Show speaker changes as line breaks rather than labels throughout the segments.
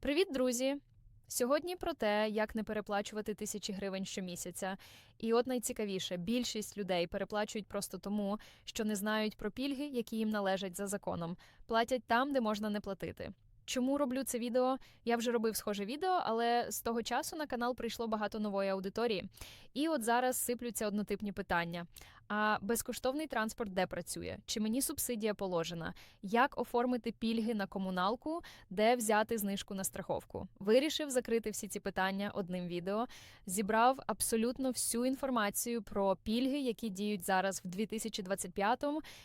Привіт, друзі! Сьогодні про те, як не переплачувати тисячі гривень щомісяця. І от найцікавіше, більшість людей переплачують просто тому, що не знають про пільги, які їм належать за законом, платять там, де можна не платити. Чому роблю це відео? Я вже робив схоже відео, але з того часу на канал прийшло багато нової аудиторії. І от зараз сиплються однотипні питання. А безкоштовний транспорт де працює? Чи мені субсидія положена? Як оформити пільги на комуналку, де взяти знижку на страховку? Вирішив закрити всі ці питання одним відео. Зібрав абсолютно всю інформацію про пільги, які діють зараз в 2025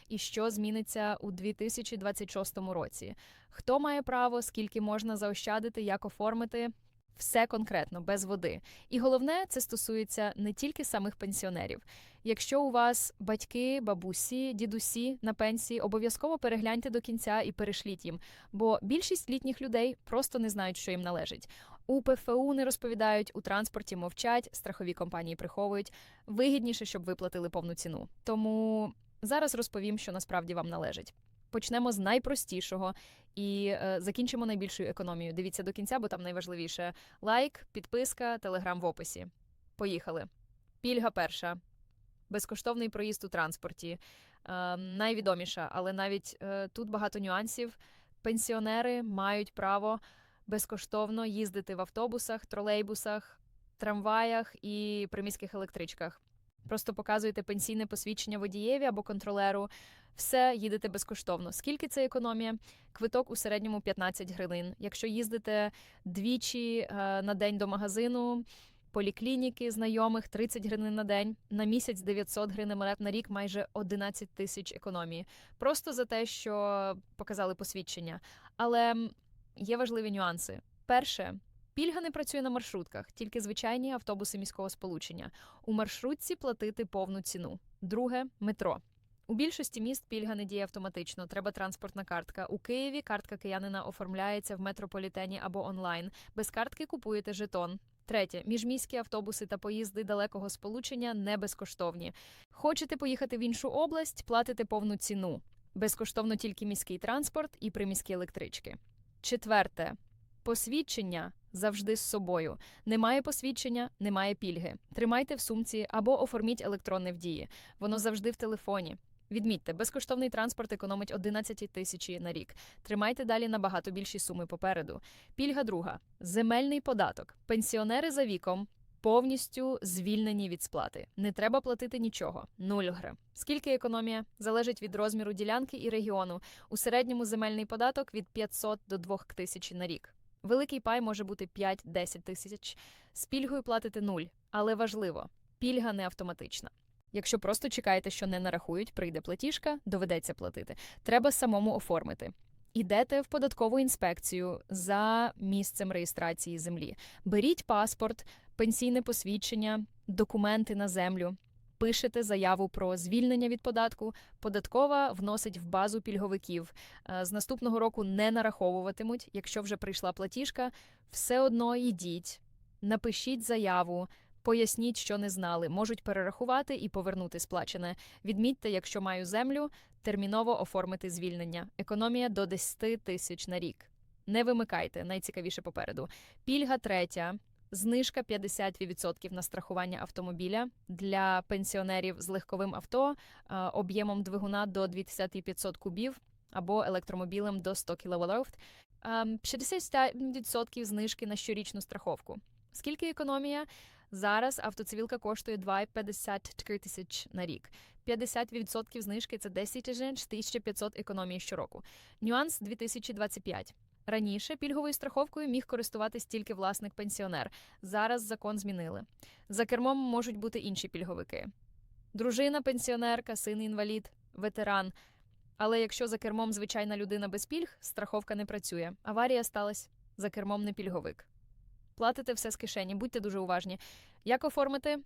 і що зміниться у 2026 році. Хто має право, скільки можна заощадити, як оформити. Все конкретно, без води. І головне, це стосується не тільки самих пенсіонерів. Якщо у вас батьки, бабусі, дідусі на пенсії, обов'язково перегляньте до кінця і перешліть їм, бо більшість літніх людей просто не знають, що їм належить. У ПФУ не розповідають, у транспорті мовчать, страхові компанії приховують. Вигідніше, щоб виплатили повну ціну. Тому зараз розповім, що насправді вам належить. Почнемо з найпростішого і е, закінчимо найбільшою економією. Дивіться до кінця, бо там найважливіше лайк, підписка, телеграм в описі. Поїхали. Пільга перша. Безкоштовний проїзд у транспорті. Е, найвідоміша, але навіть е, тут багато нюансів. Пенсіонери мають право безкоштовно їздити в автобусах, тролейбусах, трамваях і приміських електричках. Просто показуєте пенсійне посвідчення водієві або контролеру. Все їдете безкоштовно. Скільки це економія? Квиток у середньому 15 гривень. Якщо їздите двічі е, на день до магазину, поліклініки знайомих 30 гривень на день, на місяць 900 гривень на рік, майже 11 тисяч економії. Просто за те, що показали посвідчення. Але є важливі нюанси. Перше. Пільга не працює на маршрутках, тільки звичайні автобуси міського сполучення. У маршрутці платити повну ціну. Друге метро. У більшості міст пільга не діє автоматично. Треба транспортна картка. У Києві картка киянина оформляється в метрополітені або онлайн. Без картки купуєте жетон. Третє міжміські автобуси та поїзди далекого сполучення не безкоштовні. Хочете поїхати в іншу область, платите повну ціну. Безкоштовно тільки міський транспорт і приміські електрички. Четверте посвідчення завжди з собою. Немає посвідчення, немає пільги. Тримайте в сумці або оформіть електронне в дії. Воно завжди в телефоні. Відмітьте, безкоштовний транспорт економить 11 тисячі на рік. Тримайте далі набагато більші суми попереду. Пільга друга земельний податок. Пенсіонери за віком. Повністю звільнені від сплати. Не треба платити нічого. Нуль гри. Скільки економія? Залежить від розміру ділянки і регіону. У середньому земельний податок від 500 до 2000 на рік. Великий пай може бути 5-10 тисяч. З пільгою платите нуль. Але важливо, пільга не автоматична. Якщо просто чекаєте, що не нарахують, прийде платіжка, доведеться платити. Треба самому оформити. Ідете в податкову інспекцію за місцем реєстрації землі. Беріть паспорт, пенсійне посвідчення, документи на землю. Пишете заяву про звільнення від податку. Податкова вносить в базу пільговиків. Е, З наступного року не нараховуватимуть. Якщо вже прийшла платіжка, все одно йдіть, напишіть заяву. Поясніть, що не знали, можуть перерахувати і повернути сплачене. Відмітьте, якщо маю землю, терміново оформити звільнення. Економія до 10 тисяч на рік. Не вимикайте, найцікавіше попереду. Пільга третя. Знижка 50% на страхування автомобіля для пенсіонерів з легковим авто е, об'ємом двигуна до 2500 кубів або електромобілем до 100 кВт. 60% знижки на щорічну страховку. Скільки економія? Зараз автоцивілка коштує 2,53 тисяч на рік. 50% знижки це 10 тисяч 1500 економії щороку. Нюанс 2025. Раніше пільговою страховкою міг користуватись тільки власник пенсіонер. Зараз закон змінили. За кермом можуть бути інші пільговики: дружина, пенсіонерка, син інвалід, ветеран. Але якщо за кермом звичайна людина без пільг, страховка не працює. Аварія сталася за кермом не пільговик. Платите все з кишені, будьте дуже уважні. Як оформити?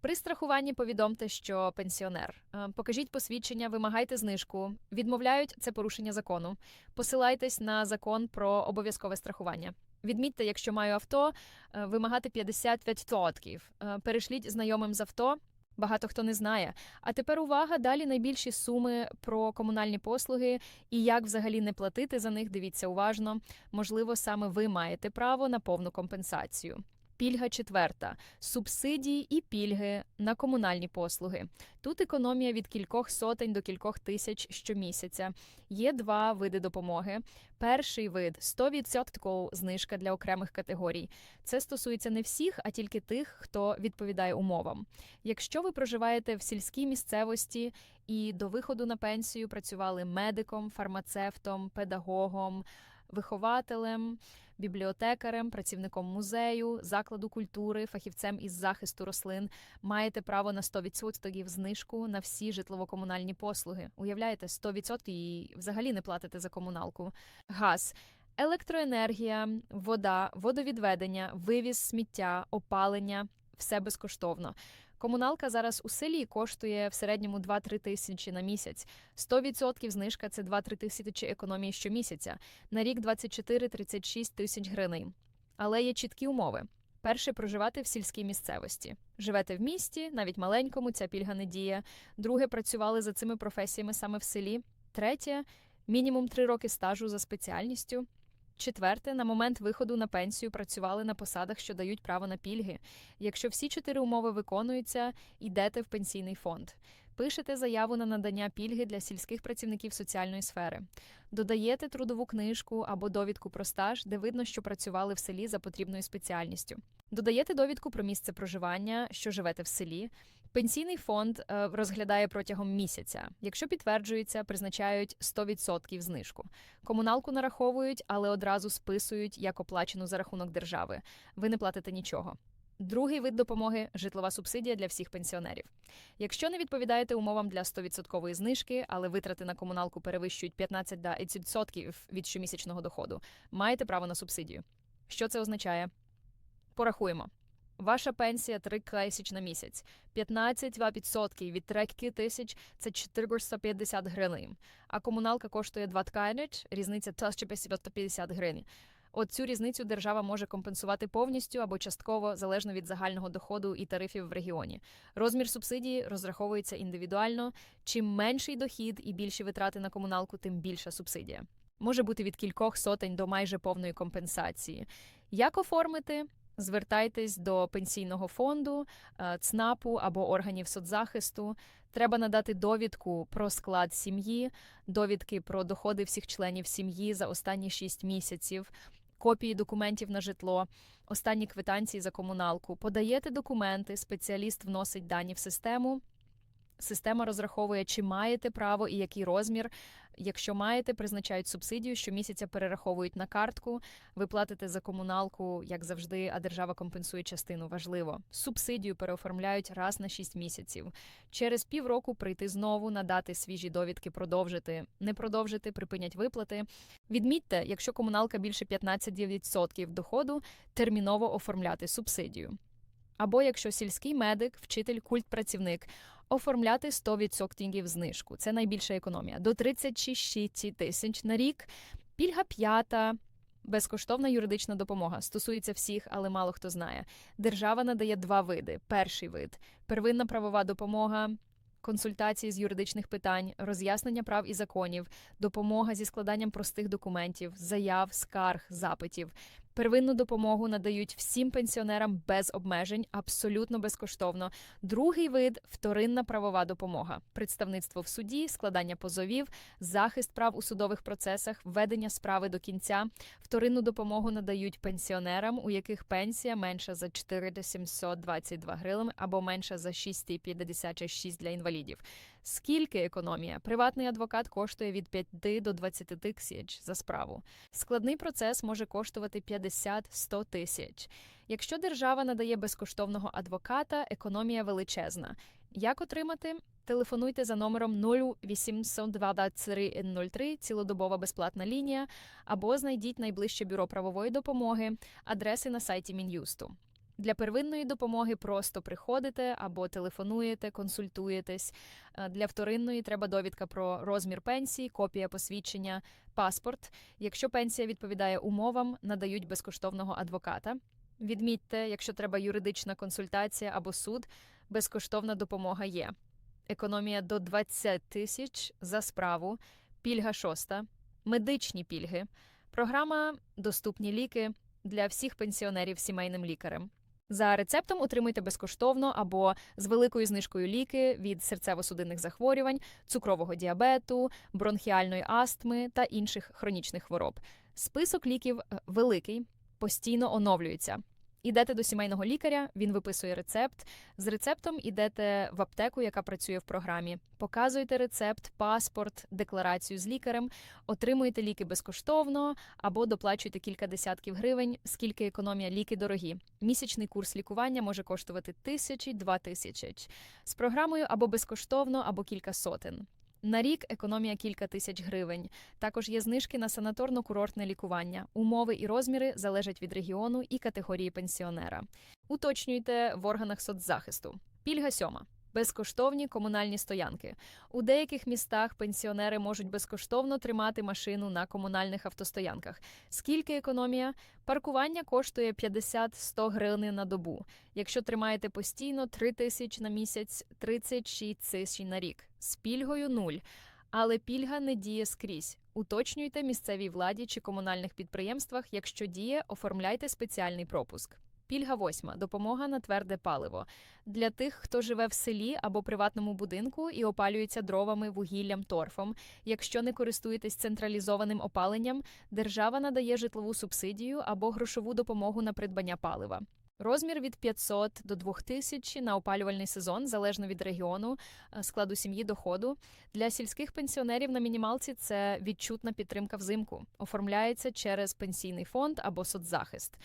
При страхуванні повідомте, що пенсіонер. Е, Покажіть посвідчення, вимагайте знижку. Відмовляють це порушення закону. Посилайтесь на закон про обов'язкове страхування. Відмітьте, якщо маю авто, е, вимагати 50%. Е, Перешліть знайомим з авто. Багато хто не знає. А тепер увага, далі найбільші суми про комунальні послуги і як взагалі не платити за них. Дивіться уважно. Можливо, саме ви маєте право на повну компенсацію. Пільга четверта субсидії і пільги на комунальні послуги. Тут економія від кількох сотень до кількох тисяч щомісяця. Є два види допомоги. Перший вид 100% знижка для окремих категорій. Це стосується не всіх, а тільки тих, хто відповідає умовам. Якщо ви проживаєте в сільській місцевості і до виходу на пенсію працювали медиком, фармацевтом, педагогом, вихователем, бібліотекарем, працівником музею, закладу культури, фахівцем із захисту рослин, маєте право на 100% знижку на всі житлово-комунальні послуги. Уявляєте, 100% і взагалі не платите за комуналку. Газ. Електроенергія, вода, водовідведення, вивіз сміття, опалення все безкоштовно. Комуналка зараз у селі коштує в середньому 2-3 тисячі на місяць. 100% знижка це 2-3 тисячі економії щомісяця. На рік 24-36 тисяч гривень. Але є чіткі умови. Перше проживати в сільській місцевості. Живете в місті, навіть маленькому, ця пільга не діє. Друге, працювали за цими професіями саме в селі. Третє мінімум 3 роки стажу за спеціальністю. Четверте, на момент виходу на пенсію працювали на посадах, що дають право на пільги. Якщо всі чотири умови виконуються, йдете в пенсійний фонд. Пишете заяву на надання пільги для сільських працівників соціальної сфери, додаєте трудову книжку або довідку про стаж, де видно, що працювали в селі за потрібною спеціальністю. Додаєте довідку про місце проживання, що живете в селі. Пенсійний фонд е, розглядає протягом місяця. Якщо підтверджується, призначають 100% знижку. Комуналку нараховують, але одразу списують як оплачену за рахунок держави. Ви не платите нічого. Другий вид допомоги житлова субсидія для всіх пенсіонерів. Якщо не відповідаєте умовам для 100% знижки, але витрати на комуналку перевищують 15-20% від щомісячного доходу, маєте право на субсидію. Що це означає? Порахуємо. Ваша пенсія 3 тисяч на місяць, 15% від 3 тисяч – це 450 гривень, а комуналка коштує 2 тканич, різниця 1550 гривень. От цю різницю держава може компенсувати повністю або частково, залежно від загального доходу і тарифів в регіоні. Розмір субсидії розраховується індивідуально. Чим менший дохід і більші витрати на комуналку, тим більша субсидія. Може бути від кількох сотень до майже повної компенсації. Як оформити? Звертайтесь до пенсійного фонду, е, ЦНАПу або органів соцзахисту. Треба надати довідку про склад сім'ї, довідки про доходи всіх членів сім'ї за останні 6 місяців, копії документів на житло, останні квитанції за комуналку. Подаєте документи, спеціаліст вносить дані в систему. Система розраховує, чи маєте право і який розмір. Якщо маєте, призначають субсидію, щомісяця перераховують на картку. Ви платите за комуналку, як завжди, а держава компенсує частину. Важливо. Субсидію переоформляють раз на 6 місяців. Через півроку прийти знову, надати свіжі довідки, продовжити, не продовжити, припинять виплати. Відмітьте, якщо комуналка більше 15% доходу, терміново оформляти субсидію. Або якщо сільський медик, вчитель, культпрацівник оформляти 100% знижку. Це найбільша економія. До 36 тисяч на рік. Пільга п'ята. Безкоштовна юридична допомога стосується всіх, але мало хто знає. Держава надає два види: перший вид первинна правова допомога, консультації з юридичних питань, роз'яснення прав і законів, допомога зі складанням простих документів, заяв, скарг, запитів. Первинну допомогу надають всім пенсіонерам без обмежень, абсолютно безкоштовно. Другий вид вторинна правова допомога, представництво в суді, складання позовів, захист прав у судових процесах, введення справи до кінця. Вторинну допомогу надають пенсіонерам, у яких пенсія менша за 4722 гривень або менша за 656 для інвалідів. Скільки економія? Приватний адвокат коштує від 5 до 20 тисяч за справу. Складний процес може коштувати 50-100 тисяч. Якщо держава надає безкоштовного адвоката, економія величезна. Як отримати? Телефонуйте за номером 0800 223 цілодобова безплатна лінія, або знайдіть найближче бюро правової допомоги, адреси на сайті Мін'юсту. Для первинної допомоги просто приходите або телефонуєте, консультуєтесь. Е, для вторинної треба довідка про розмір пенсії, копія посвідчення, паспорт. Якщо пенсія відповідає умовам, надають безкоштовного адвоката. Відмітьте, якщо треба юридична консультація або суд, безкоштовна допомога є. Економія до 20 тисяч за справу, пільга шоста, медичні пільги, програма Доступні ліки для всіх пенсіонерів сімейним лікарем. За рецептом отримайте безкоштовно або з великою знижкою ліки від серцево-судинних захворювань, цукрового діабету, бронхіальної астми та інших хронічних хвороб. Список ліків е, великий, постійно оновлюється. Ідете до сімейного лікаря, він виписує рецепт. З рецептом ідете в аптеку, яка працює в програмі. Показуєте рецепт, паспорт, декларацію з лікарем, отримуєте ліки безкоштовно або доплачуєте кілька десятків гривень, скільки економія ліки дорогі. Місячний курс лікування може коштувати тисячі, два тисячі. З програмою або безкоштовно, або кілька сотень. На рік економія кілька тисяч гривень. Також є знижки на санаторно-курортне лікування. Умови і розміри залежать від регіону і категорії пенсіонера. Уточнюйте в органах соцзахисту. Пільга сьома. Безкоштовні комунальні стоянки. У деяких містах пенсіонери можуть безкоштовно тримати машину на комунальних автостоянках. Скільки економія? Паркування коштує 50-100 гривень на добу. Якщо тримаєте постійно 3 тисячі на місяць, 36 тисяч на рік. З пільгою нуль. Але пільга не діє скрізь. Уточнюйте місцевій владі чи комунальних підприємствах. Якщо діє, оформляйте спеціальний пропуск. Пільга восьма допомога на тверде паливо для тих, хто живе в селі або приватному будинку і опалюється дровами, вугіллям, торфом. Якщо не користуєтесь централізованим опаленням, держава надає житлову субсидію або грошову допомогу на придбання палива. Розмір від 500 до 2000 на опалювальний сезон, залежно від регіону, е, складу сім'ї, доходу. Для сільських пенсіонерів на мінімалці це відчутна підтримка взимку. Оформляється через пенсійний фонд або соцзахист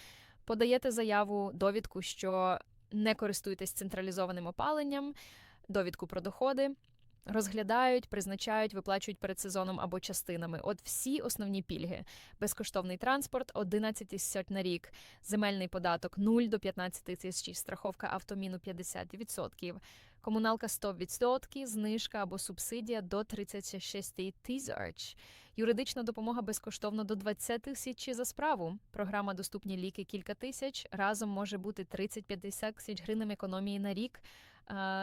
подаєте заяву, довідку, що не користуєтесь централізованим опаленням, довідку про доходи. Розглядають, призначають, виплачують перед сезоном або частинами. От всі основні пільги: безкоштовний транспорт 11 тисяч на рік, земельний податок 0 до 15 тисяч, страховка автоміну 50%, комуналка 100%, знижка або субсидія до 36 тисяч. Юридична допомога безкоштовно до 20 тисяч за справу. Програма Доступні ліки кілька тисяч. Разом може бути 30-50 тисяч гривень економії на рік.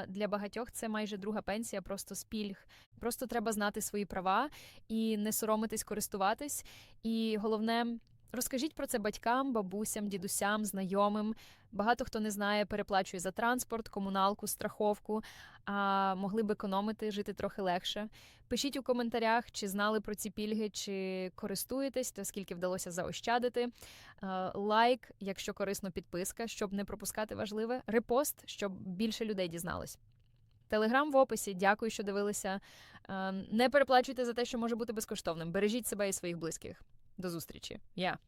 Для багатьох це майже друга пенсія, просто з. Просто треба знати свої права і не соромитись користуватись. І головне Розкажіть про це батькам, бабусям, дідусям, знайомим. Багато хто не знає, переплачує за транспорт, комуналку, страховку, а могли б економити, жити трохи легше. Пишіть у коментарях, чи знали про ці пільги, чи користуєтесь, то скільки вдалося заощадити. Лайк, якщо корисно, підписка, щоб не пропускати важливе. Репост, щоб більше людей дізнались. Телеграм в описі. Дякую, що дивилися. Не переплачуйте за те, що може бути безкоштовним. Бережіть себе і своїх близьких. До зустрічі. Я.